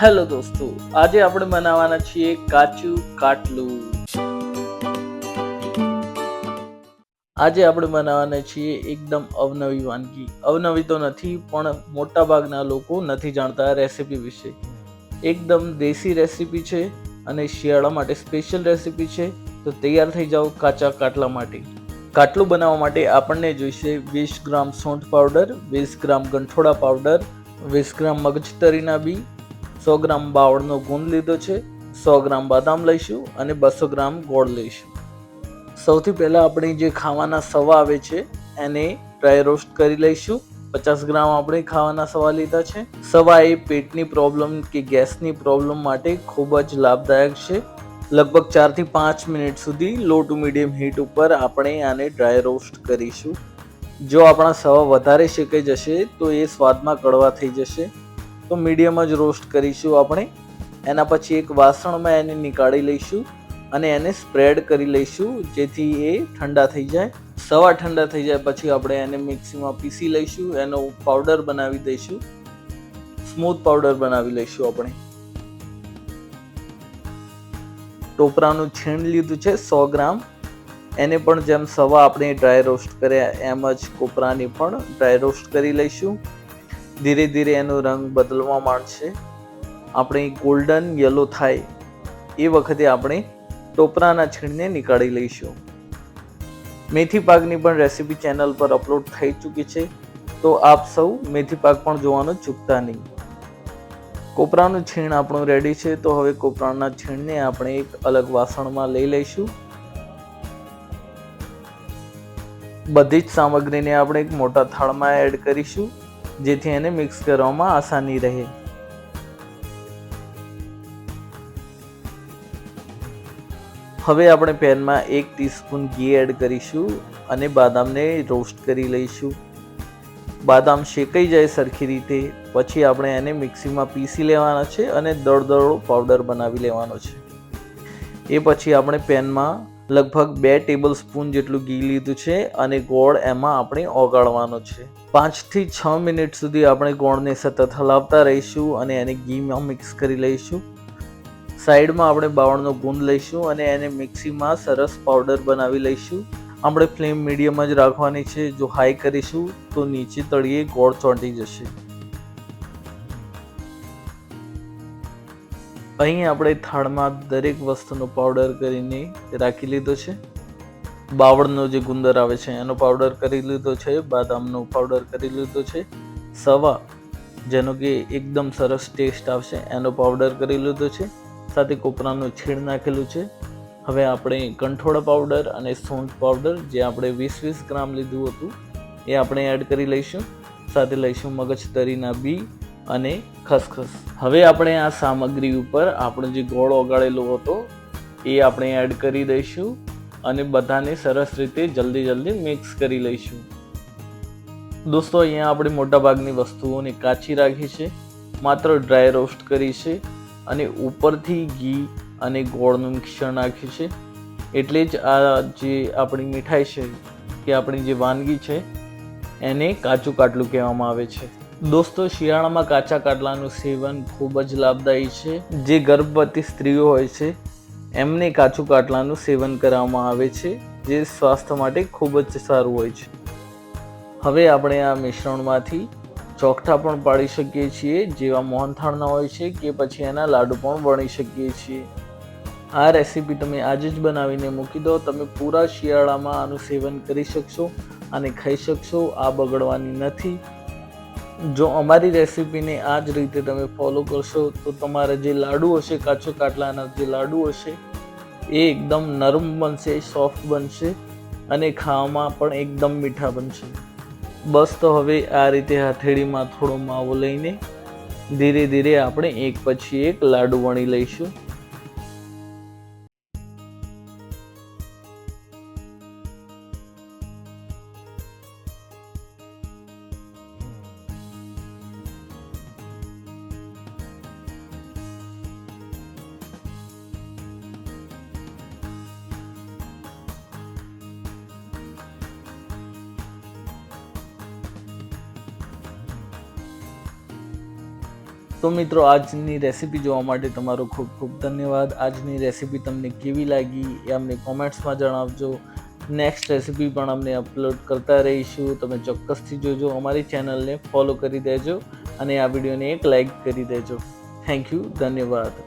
Hello દોસ્તો, આજે આપણે બનાવવાના છીએ કાચું કાટલું. આજે આપણે બનાવવાના છીએ એકદમ અવનવી વાનગી. અવનવી તો નથી, પણ મોટા ભાગના લોકો નથી જાણતા રેસીપી વિશે. એકદમ દેશી રેસીપી છે અને શિયાળા માટે સ્પેશિયલ રેસીપી છે. તો તૈયાર થઈ જાઓ કાચા કાટલા માટે. કાટલું બનાવવા માટે આપણને જોઈશે વીસ ગ્રામ સૂંઠ પાવડર, વીસ ગ્રામ ગંઠોડા પાવડર, વીસ ગ્રામ મગજતરીના બી સો ગ્રામ બાવળનો ગુંદ લીધો છે, સો ગ્રામ બદામ લઈશું અને બસો ગ્રામ ગોળ લઈશું. સૌથી પહેલાં આપણે જે ખાવાના સવા આવે છે, એને ડ્રાય રોસ્ટ કરી લઈશું. પચાસ ગ્રામ આપણે ખાવાના સવા લીધા છે. સવા એ પેટની પ્રોબ્લેમ કે ગેસની પ્રોબ્લેમ માટે ખૂબ જ લાભદાયક છે. લગભગ ચારથી પાંચ મિનિટ સુધી લો ટુ મીડિયમ હીટ ઉપર આપણે આને ડ્રાય રોસ્ટ કરીશું. જો આપણા સવા વધારે શેકાઈ જશે, તો એ સ્વાદમાં કડવા થઈ જશે. તો મીડિયમ જ રોસ્ટ કરીશું આપણે. એના પછી એક વાસણમાં એને નીકાળી લઈશું અને એને સ્પ્રેડ કરી લઈશું, જેથી એ ઠંડા થઈ જાય. સવા ઠંડા થઈ જાય પછી આપણે એને મિક્સીમાં પીસી લઈશું, એનો પાવડર બનાવી દઈશું. સ્મૂથ પાવડર બનાવી લઈશું આપણે. ટોપરાનું છીણ લીધું છે સો ગ્રામ. એને પણ જેમ સવા આપણે ડ્રાય રોસ્ટ કર્યા, એમ જ કોપરાની પણ ડ્રાય રોસ્ટ કરી લઈશું. ધીરે ધીરે એનો રંગ બદલવા માંડશે. આપણે ગોલ્ડન યલો થાય એ વખતે આપણે ટોપરાના છીણને નીકાળી લઈશું. મેથી પાકની પણ રેસીપી ચેનલ પર અપલોડ થઈ ચૂકી છે. તો આપ સૌ મેથી પાક પણ જોવાનું ચૂકતા નહીં. કોપરાનું છીણ આપણું રેડી છે, તો હવે કોપરાના છીણને આપણે એક અલગ વાસણમાં લઈ લઈશું. બધી જ સામગ્રીને આપણે એક મોટા થાળમાં એડ કરીશું. જેથી એને મિક્સ કરવામાં આસાની રહે. હવે આપણે પેનમાં એક ટીસ્પૂન ઘી એડ કરીશું અને બાદામને રોસ્ટ કરી લઈશું. બાદામ શેકાઈ જાય સરખી રીતે, પછી આપણે એને મિક્સીમાં પીસી લેવાના છે અને દળદળો પાવડર બનાવી લેવાનો છે. એ પછી આપણે પેનમાં લગભગ બે ટેબલ સ્પૂન જેટલું ઘી લીધું છે અને ગોળ એમાં આપણે ઓગાળવાનો છે. પાંચથી છ મિનિટ સુધી આપણે ગોળને સતત હલાવતા રહીશું અને એને ઘીમાં મિક્સ કરી લઈશું. સાઈડમાં આપણે બાવળનો ગુંદ લઈશું અને એને મિક્સીમાં સરસ પાવડર બનાવી લઈશું. આપણે ફ્લેમ મીડિયમ જ રાખવાની છે. જો હાઈ કરીશું તો નીચે તળિયે ગોળ ચોંટી જશે. અહીં આપણે થાળમાં દરેક વસ્તુનો પાવડર કરીને રાખી લીધો છે. બાવળનો જે ગુંદર આવે છે, એનો પાવડર કરી લીધો છે, બાદામનો પાવડર કરી લીધો છે. સવા, જેનો કે એકદમ સરસ ટેસ્ટ આવશે, એનો પાવડર કરી લીધો છે. સાથે કોપરાનું છીણ નાખેલું છે. હવે આપણે કંઠોળા પાવડર અને સૂંઠ પાવડર જે આપણે વીસ વીસ ગ્રામ લીધું હતું, એ આપણે એડ કરી લઈશું. સાથે લઈશું મગજ તરીના બી. અને ખસખસ. હવે આપણે આ સામગ્રી ઉપર આપણો જે ગોળ ઓગાળેલો હતો, એ આપણે એડ કરી દઈશું અને બધાને સરસ રીતે જલ્દી જલ્દી મિક્સ કરી લઈશું. દોસ્તો, અહીંયા આપણે મોટાભાગની વસ્તુઓને કાચી રાખી છે, માત્ર ડ્રાય રોસ્ટ કરી છે અને ઉપરથી ઘી અને ગોળનું મિક્સર નાખ્યું છે. એટલે જ આ જે આપણી મીઠાઈ છે, કે આપણી જે વાનગી છે, એને કાચું કાટલું કહેવામાં આવે છે. દોસ્તો, શિયાળામાં કાચા કાટલાનું સેવન ખૂબ જ લાભદાયી છે. જે ગર્ભવતી સ્ત્રીઓ હોય છે, એમને કાચું કાટલાનું સેવન કરવામાં આવે છે, જે સ્વાસ્થ્ય માટે ખૂબ જ સારું હોય છે. હવે આપણે આ મિશ્રણમાંથી ચોકઠા પણ પાડી શકીએ છીએ, જેવા મોહનથાળના હોય છે કે પછી એના લાડુ પણ વણી શકીએ છીએ. આ રેસીપી તમે આજે જ બનાવીને મૂકી દો, તમે પૂરા શિયાળામાં આનું સેવન કરી શકશો અને ખાઈ શકશો, આ બગડવાની નથી. જો અમારી રેસીપીને આ જ રીતે તમે ફોલો કરશો, તો તમારા જે લાડુ હશે, કાચો કાટલાના જે લાડુ હશે, એ એકદમ નરમ બનશે સોફ્ટ બનશે અને ખાવામાં પણ એકદમ મીઠા બનશે. બસ તો હવે આ રીતે હથેળીમાં થોડો માવો લઈને ધીરે ધીરે આપણે એક પછી એક લાડુ વણી લઈશું. તો મિત્રો, આજની રેસીપી જોવા માટે તમારો ખૂબ ખૂબ ધન્યવાદ. આજની રેસીપી તમને કેવી લાગી એ અમને કોમેન્ટ્સમાં જણાવજો. નેક્સ્ટ રેસીપી પણ અમને અપલોડ કરતા રહીશું. તમે ચોક્કસથી જોજો અમારી ચેનલને ફોલો કરી દેજો અને આ વિડીયોને એક લાઈક કરી દેજો. થેન્ક યુ, ધન્યવાદ.